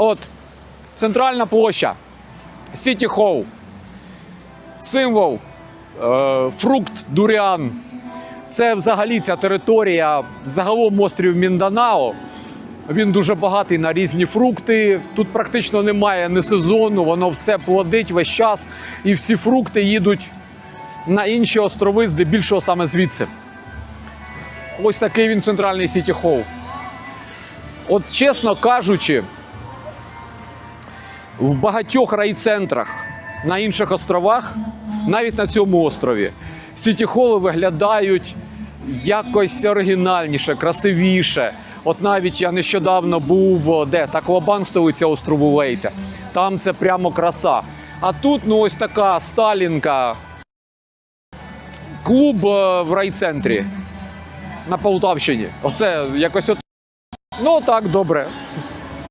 От, центральна площа, Сіті Холл, символ, е, фрукт, дуріан. Це взагалі ця територія, загалом острів Мінданао. Він дуже багатий на різні фрукти. Тут практично немає не сезону, воно все плодить весь час. І всі фрукти їдуть на інші острови, здебільшого саме звідси. Ось такий він центральний Сіті Холл. От чесно кажучи, в багатьох райцентрах на інших островах, навіть на цьому острові, сіті-холи виглядають якось оригінальніше, красивіше. От навіть я нещодавно був де Таклобан, столиця острову Лейте. Там це прямо краса. А тут ну ось така Сталінка. Клуб е, в райцентрі на Полтавщині. Оце якось от. Ну так, добре.